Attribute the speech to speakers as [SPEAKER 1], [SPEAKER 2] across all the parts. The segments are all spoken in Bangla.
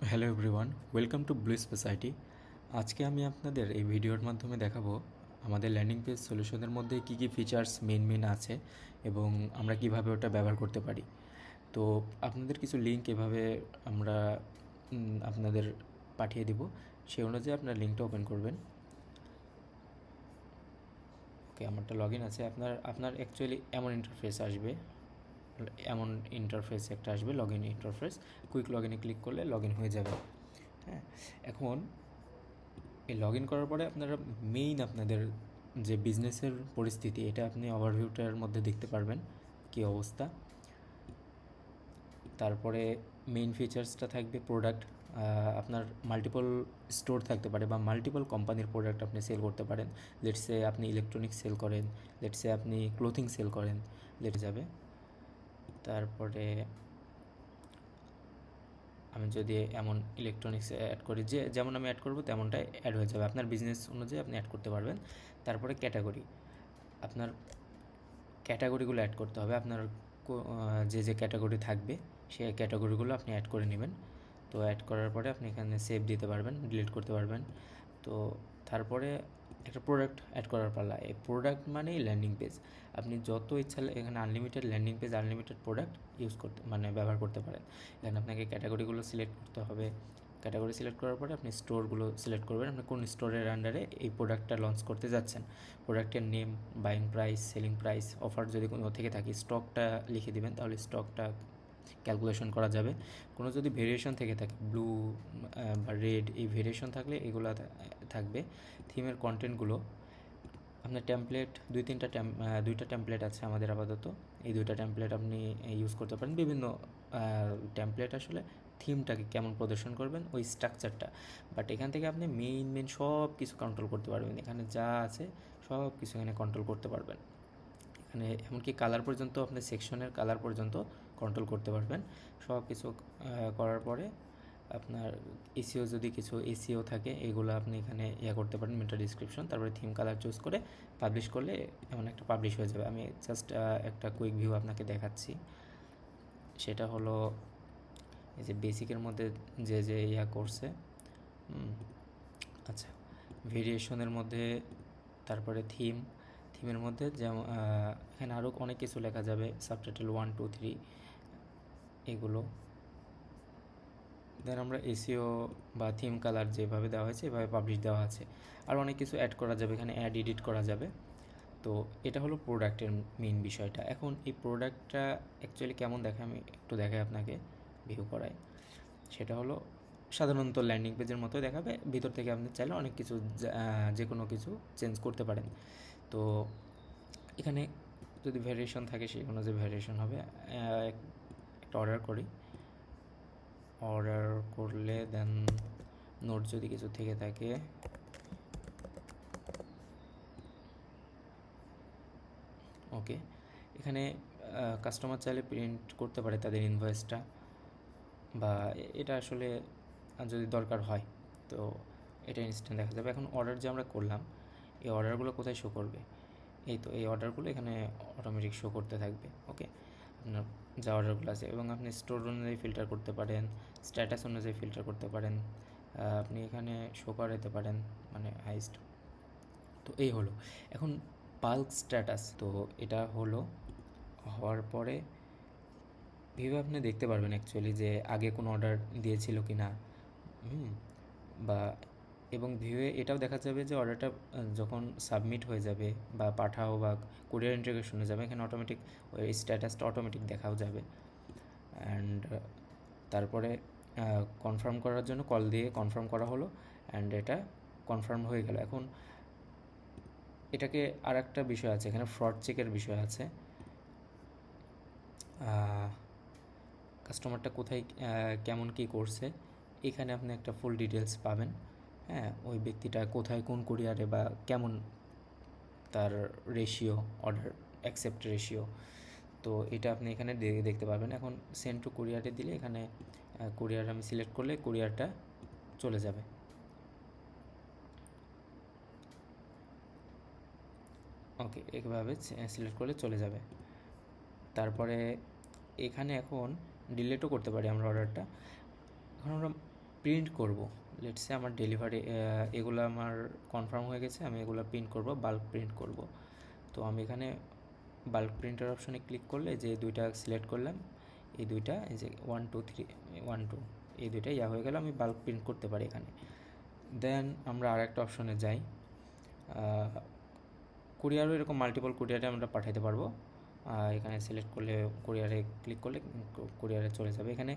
[SPEAKER 1] Hello everyone, welcome to blue society. আজকে আমি আপনাদের এই ভিডিওর মাধ্যমে দেখাবো আমাদের ল্যান্ডিং পেজ সলিউশনের মধ্যে কী কী ফিচার্স মেন মেন আছে এবং আমরা কীভাবে ওটা ব্যবহার করতে পারি। তো আপনাদের কিছু লিঙ্ক এভাবে আমরা আপনাদের পাঠিয়ে দিব। সেই অনুযায়ী আপনার লিঙ্কটা ওপেন করবেন। ওকে আমারটা লগ ইন আছে। আপনার আপনার অ্যাকচুয়ালি এমন ইন্টারফেস আসবে। এমন ইন্টারফেস একটা আসবে log in interface quick log ইনে ক্লিক করলে লগ ইন হয়ে যাবে। হ্যাঁ এখন এই লগ ইন করার পরে আপনারা মেইন আপনাদের যে বিজনেসের পরিস্থিতি, এটা আপনি ওভারভিউটার মধ্যে দেখতে পারবেন কী অবস্থা। তারপরে মেইন ফিচার্সটা থাকবে প্রোডাক্ট আপনার মাল্টিপল স্টোর থাকতে পারে বা মাল্টিপল কোম্পানির প্রোডাক্ট আপনি সেল করতে পারেন। লেটসে আপনি ইলেকট্রনিক্স সেল করেন লেটসে আপনি ক্লোথিং সেল করেন, লেটে যাবে। তারপরে আমি যদি এমন ইলেকট্রনিক্স অ্যাড করি, যে যেমন আমি অ্যাড করব তেমনটাই অ্যাড হয়ে যাবে। আপনার বিজনেস অনুযায়ী আপনি অ্যাড করতে পারবেন। তারপরে ক্যাটাগরি আপনার ক্যাটাগরিগুলো অ্যাড করতে হবে। আপনার যে যে ক্যাটাগরি থাকবে, সেই ক্যাটাগরিগুলো আপনি অ্যাড করে নেবেন। তো অ্যাড করার পরে আপনি এখানে সেভ দিতে পারবেন ডিলিট করতে পারবেন। তো তারপরে একটা প্রোডাক্ট অ্যাড করার পালা। এই প্রোডাক্ট মানেই ল্যান্ডিং পেজ আপনি যত ইচ্ছা এখানে unlimited landing page unlimited product use করতে মানে ব্যবহার করতে পারেন। এখানে আপনাকে ক্যাটাগরিগুলো সিলেক্ট করতে হবে। ক্যাটাগরি সিলেক্ট করার পরে আপনি স্টোরগুলো সিলেক্ট করবেন। আপনি কোন স্টোরের আন্ডারে এই প্রোডাক্টটা লঞ্চ করতে যাচ্ছেন। প্রোডাক্টের name buying price selling price offer যদি কোনো থেকে থাকে স্টকটা লিখে দিবেন, তাহলে স্টকটা ক্যালকুলেশন করা যাবে। কোনো যদি ভেরিয়েশন থেকে থাকে ব্লু বা রেড এই ভেরিয়েশন থাকলে এগুলো থাকবে। থিমের কন্টেন্টগুলো আপনার টেমপ্লেট দুই তিনটা দুইটা টেমপ্লেট আছে আমাদের আপাতত। এই দুইটা টেমপ্লেট আপনি ইউজ করতে পারেন। বিভিন্ন টেমপ্লেট আসলে থিমটাকে কেমন প্রদর্শন করবেন, ওই স্ট্রাকচারটা বাট এখান থেকে আপনি মেইন মেইন সব কিছু কন্ট্রোল করতে পারবেন। এখানে যা আছে সব কিছু এখানে কন্ট্রোল করতে পারবেন। এখানে এমনকি কালার পর্যন্ত আপনি সেকশনের কালার পর্যন্ত কন্ট্রোল করতে পারবেন। সব কিছু করার পরে আপনার এসিও যদি কিছু এসিও থাকে, এগুলো আপনি এখানে ইয়া করতে পারেন মেটা ডিসক্রিপশন তারপরে থিম কালার চুজ করে পাবলিশ করলে এমন একটা পাবলিশ হয়ে যাবে। আমি জাস্ট একটা কুইক ভিউ আপনাকে দেখাচ্ছি। সেটা হলো এই যে বেসিকের মধ্যে যে যে ইয়া করছে আচ্ছা ভেরিয়েশনের মধ্যে তারপরে থিম থিমের মধ্যে যেমন এখানে আরও অনেক কিছু লেখা যাবে সাবটাইটেল ওয়ান টু থ্রি এগুলো। দেন আমরা এসিও বা থিম কালার যেভাবে দেওয়া হয়েছে, এভাবে পাবলিশ দেওয়া আছে। আর অনেক কিছু অ্যাড করা যাবে, এখানে অ্যাড এডিট করা যাবে। তো এটা হলো প্রোডাক্টের মেইন বিষয়টা। এখন এই প্রোডাক্টটা অ্যাকচুয়ালি কেমন দেখে আমি একটু দেখাই আপনাকে ভিউ করাই সেটা হলো সাধারণত ল্যান্ডিং পেজের মতো দেখাবে। ভিতর থেকে আপনি চাইলে অনেক কিছু যে কোনো কিছু চেঞ্জ করতে পারেন। তো এখানে যদি ভ্যারিয়েশন থাকে, সেই অনুযায়ী ভ্যারিয়েশন হবে। একটা অর্ডার করি। অর্ডার করলে দেন নোট যদি কিছু থেকে থাকে ওকে এখানে কাস্টমার চাইলে প্রিন্ট করতে পারে তাদের ইনভয়েসটা বা এটা আসলে যদি দরকার হয়, তো এটা ইনস্ট্যান্ট দেখা যাবে। এখন অর্ডার যে আমরা করলাম, এই অর্ডারগুলো কোথায় শো করবে? এই তো, এই অর্ডারগুলো এখানে অটোমেটিক শো করতে থাকবে ওকে আপনার যা অর্ডারগুলো আছে এবং আপনি স্টোর অনুযায়ী ফিল্টার করতে পারেন স্ট্যাটাস অনুযায়ী ফিল্টার করতে পারেন আপনি এখানে শো করাতে পারেন মানে হাইস্ট তো এই হলো। এখন পাল্ক স্ট্যাটাস তো এটা হলো, হওয়ার পরে ভিভে আপনি দেখতে পারবেন অ্যাকচুয়ালি যে আগে কোনো অর্ডার দিয়েছিল কি না বা এবং ভিউয়ে এটাও দেখা যাবে যে অর্ডারটা যখন সাবমিট হয়ে যাবে বা পাঠাও বা কুরিয়ার ইন্টিগ্রেশন হয়ে যাবে, এখানে অটোমেটিক ওই স্ট্যাটাসটা অটোমেটিক দেখাও যাবে। অ্যান্ড তারপরে কনফার্ম করার জন্য কল দিয়ে কনফার্ম করা হলো অ্যান্ড এটা কনফার্ম হয়ে গেল। এখন এটাকে আর একটা বিষয় আছে, এখানে ফ্রড চেকের বিষয় আছে। কাস্টমারটা কোথায় কেমন কী করছে, এখানে আপনি একটা ফুল ডিটেলস পাবেন। হ্যাঁ ওই ব্যক্তিটা কোথায় কোন কুরিয়ারে বা কেমন তার রেশিও অর্ডার অ্যাকসেপ্ট রেশিও তো এটা আপনি এখানে দেখতে পাবেন। এখন সেন্ড টু কুরিয়ারে দিলে এখানে কুরিয়ার আমি সিলেক্ট করলে কুরিয়ারটা চলে যাবে। ওকে এভাবে সিলেক্ট করলে চলে যাবে। তারপরে এখানে এখন ডিলেটও করতে পারি আমরা অর্ডারটা এখন আমরা প্রিন্ট করব। লেটসে আমার ডেলিভারি এগুলো আমার কনফার্ম হয়ে গেছে, আমি এগুলো প্রিন্ট করব বাল্ক প্রিন্ট করব। তো আমি এখানে বাল্ক প্রিন্টার অপশনে ক্লিক করলে যে দুইটা সিলেক্ট করলাম, এই দুইটা, এই যে one two three one two এই দুইটা ইয়া হয়ে গেল, আমি বাল্ক প্রিন্ট করতে পারি এখানে। দেন আমরা আর একটা অপশনে যাই কুরিয়ারও এরকম মাল্টিপল কুরিয়ারে আমরা পাঠাতে পারব। এখানে সিলেক্ট করলে কুরিয়ারে ক্লিক করলে কুরিয়ারে চলে যাবে। এখানে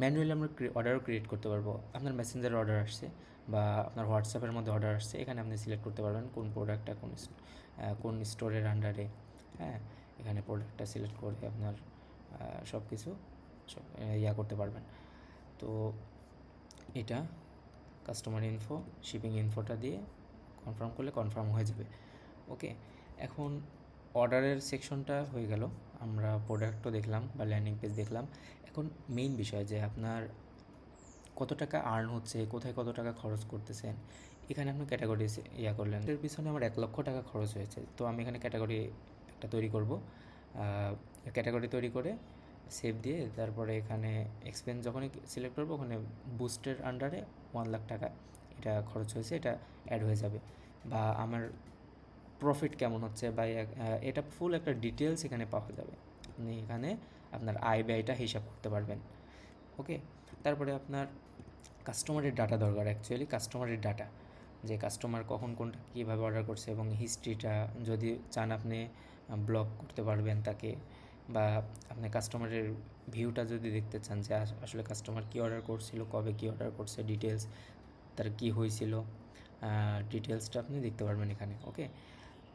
[SPEAKER 1] ম্যানুয়ালি আমরা অর্ডারও ক্রিয়েট করতে পারব। আপনার মেসেঞ্জারে অর্ডার আসছে বা আপনার হোয়াটসঅ্যাপের মধ্যে অর্ডার আসছে, এখানে আপনি সিলেক্ট করতে পারবেন কোন প্রোডাক্টটা কোন কোন স্টোরের আন্ডারে হ্যাঁ এখানে প্রোডাক্টটা সিলেক্ট করে আপনার সব কিছু সব ইয়া করতে পারবেন। তো এটা কাস্টমার ইনফো শিপিং ইনফোটা দিয়ে কনফার্ম করলে কনফার্ম হয়ে যাবে। ওকে এখন অর্ডারের সেকশনটা হয়ে গেল। আমরা প্রোডাক্টও দেখলাম বা ল্যান্ডিং পেজ দেখলাম। এখন মেইন বিষয় যে আপনার কত টাকা আর্ন হচ্ছে, কোথায় কত টাকা খরচ করতেছেন, এখানে আপনি ক্যাটাগরি ইয়া করলেন। এর পিছনে আমার এক লক্ষ টাকা খরচ হয়েছে। তো আমি এখানে ক্যাটাগরি একটা তৈরি করব। ক্যাটাগরি তৈরি করে সেভ দিয়ে তারপরে এখানে এক্সপেন্স যখনই সিলেক্ট করব, ওখানে বুস্টের আন্ডারে ওয়ান লাখ টাকা এটা খরচ হয়েছে, এটা অ্যাড হয়ে যাবে। বা আমার প্রফিট কেমন হচ্ছে বা এটা ফুল একটা ডিটেলস এখানে পাওয়া যাবে। আপনি এখানে আপনার আয় ব্যয়টা হিসাব করতে পারবেন। ওকে তারপরে আপনার কাস্টমারের ডাটা দরকার অ্যাকচুয়ালি কাস্টমারের ডাটা যে কাস্টমার কখন কোনটা কীভাবে অর্ডার করছে এবং হিস্ট্রিটা যদি চান আপনি ব্লক করতে পারবেন তাকে বা আপনি কাস্টমারের ভিউটা যদি দেখতে চান যে আস- আসলে কাস্টমার কী অর্ডার করছিল, কবে কী অর্ডার করছে ডিটেলস তার কী হয়েছিল ডিটেলসটা আপনি দেখতে পারবেন এখানে। ওকে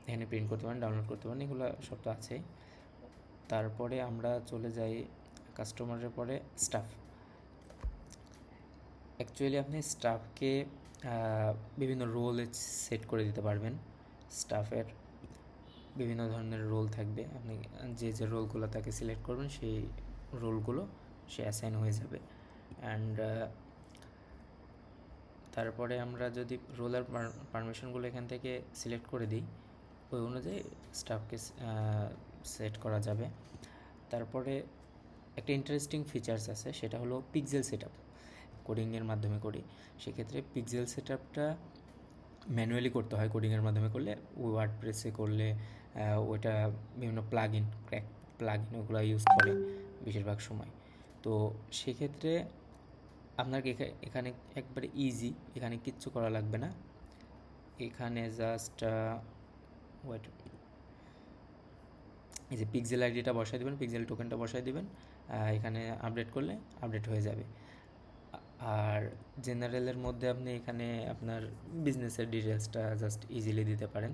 [SPEAKER 1] এখানে প্রিন্ট করতে পারেন ডাউনলোড করতে পারেন, এগুলো সব তো আছেই। তারপরে আমরা চলে যাই কাস্টমারের পরে স্টাফ অ্যাকচুয়ালি আপনি স্টাফকে বিভিন্ন রোল সেট করে দিতে পারবেন। স্টাফের বিভিন্ন ধরনের রোল থাকবে। আপনি যে যে রোলগুলো তাকে সিলেক্ট করবেন, সেই রোলগুলো সে অ্যাসাইন হয়ে যাবে। অ্যান্ড তারপরে আমরা যদি রোলার পারমিশনগুলো এখান থেকে সিলেক্ট করে দিই ওই অনুযায়ী স্টাফকে সেট করা যাবে। তারপরে একটা ইন্টারেস্টিং ফিচার্স আছে, সেটা হলো পিক্সেল সেট আপ কোডিংয়ের মাধ্যমে করি। সেক্ষেত্রে পিক্সেল সেট আপটা ম্যানুয়ালি করতে হয় কোডিংয়ের মাধ্যমে করলে। ওয়ার্ড প্রেসে করলে ওটা বিভিন্ন plug in crack plug in ওগুলো ইউজ করে বেশিরভাগ সময়। তো সেক্ষেত্রে আপনাকে এখা- এখানে একবারে ইজি এখানে কিচ্ছু করা লাগবে না। এখানে জাস্ট ওয়েট এই যে পিক্সেল আইডিটা বসাই দেবেন পিক্সেল টোকেনটা বসাই দেবেন এখানে আপডেট করলে আপডেট হয়ে যাবে। আর জেনারেলের মধ্যে আপনি এখানে আপনার বিজনেসের ডিটেলসটা জাস্ট ইজিলি দিতে পারেন।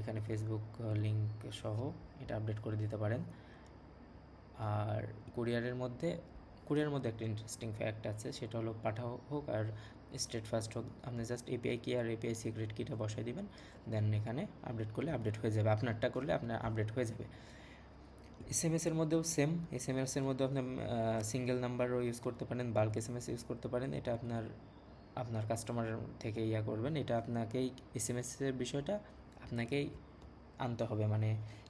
[SPEAKER 1] এখানে ফেসবুক লিঙ্ক সহ এটা আপডেট করে দিতে পারেন। আর কুরিয়ারের মধ্যে কুরিয়ারের মধ্যে একটা ইন্টারেস্টিং ফ্যাক্ট আছে, সেটা হলো পাঠাও হোক আর স্টেট ফার্স্ট হোক, আপনি জাস্ট এপিআই কি আর এপিআই সিক্রেট কিটা বসাই দিবেন দেন এখানে আপডেট করলে আপডেট হয়ে যাবে। আপনারটা করলে আপনার আপডেট হয়ে যাবে। এস এম এসের মধ্যেও সেম এস এম এসের মধ্যে আপনি সিঙ্গেল নাম্বারও ইউজ করতে পারেন bulk S M S use করতে পারেন, এটা আপনার আপনার কাস্টমার থেকে ইয়া করবেন। এটা আপনাকেই এস এম এসের বিষয়টা আপনাকেই আনতে হবে মানে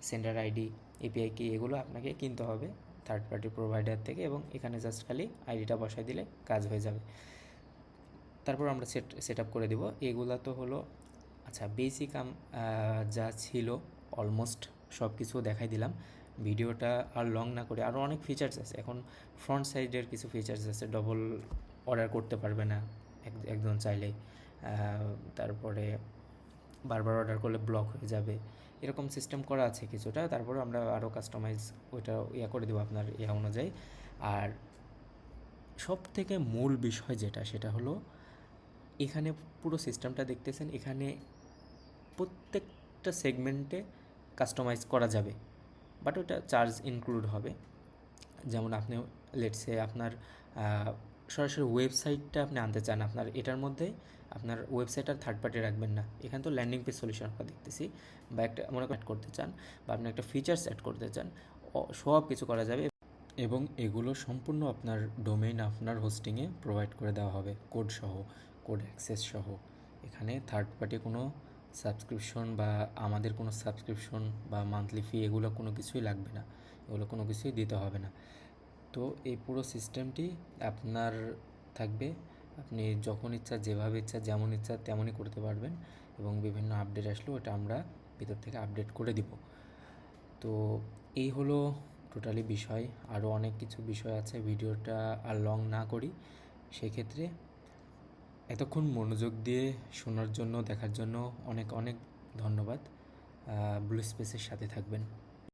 [SPEAKER 1] সেন্ডার আইডি এপিআই কি এগুলো আপনাকে কিনতে হবে থার্ড পার্টি প্রোভাইডার থেকে, এবং এখানে জাস্ট খালি আইডিটা বসাই দিলে কাজ হয়ে যাবে। তারপর আমরা সেট সেট আপ করে দেব। এগুলা তো হলো আচ্ছা বেসিক আম যা ছিল অলমোস্ট সব কিছু দেখাই দিলাম। ভিডিওটা আর লং না করে আরও অনেক ফিচার্স আছে। এখন ফ্রন্ট সাইডের কিছু ফিচার্স আছে ডবল অর্ডার করতে পারবে না এক- একজন চাইলেই। আহ, তারপরে বারবার অর্ডার করলে ব্লক হয়ে যাবে। এরকম সিস্টেম করা আছে কিছুটা তারপরে আমরা আরও কাস্টমাইজ ওইটা ইয়া করে দেবো আপনার ইয়া অনুযায়ী। আর সব থেকে মূল বিষয় যেটা সেটা হলো এখানে পুরো সিস্টেমটা দেখতেছেন, এখানে প্রত্যেকটা সেগমেন্টে কাস্টমাইজ করা যাবে বাট ওটা চার্জ ইনক্লুড হবে। যেমন আপনি লেটসে আপনার সরাসরি ওয়েবসাইটটা আপনি আনতে চান, আপনার এটার মধ্যে আপনার ওয়েবসাইট আর থার্ড পার্টি রাখবেন না। এখানে তো ল্যান্ডিং পেজ সলিউশন আমরা দেখতেছি, বা একটা, মনে অ্যাড করতে চান, বা আপনি একটা ফিচার্স অ্যাড করতে চান সব কিছু করা যাবে। এবং এগুলো সম্পূর্ণ আপনার ডোমেইন আপনার হোস্টিংয়ে প্রোভাইড করে দেওয়া হবে। কোড সহ কোড অ্যাক্সেস সহ। এখানে থার্ড পার্টি কোনো সাবস্ক্রিপশন বা আমাদের কোনো সাবস্ক্রিপশন বা মান্থলি ফি এগুলো কোনো কিছুই লাগবে না। এগুলো কোনো কিছুই দিতে হবে না। তো এই পুরো সিস্টেমটি আপনার থাকবে। আপনি যখন ইচ্ছা, যেভাবে ইচ্ছা, যেমন ইচ্ছা তেমনই করতে পারবেন এবং বিভিন্ন আপডেট আসলেও ওটা আমরা ভিতর থেকে আপডেট করে দিব। তো এই হলো টোটালি বিষয়, আরও অনেক কিছু বিষয় আছে, ভিডিওটা আর লং না করি। সেক্ষেত্রে এতক্ষণ মনোযোগ দিয়ে শোনার জন্য, দেখার জন্য অনেক অনেক ধন্যবাদ। ব্লু স্পেসের সাথে থাকবেন।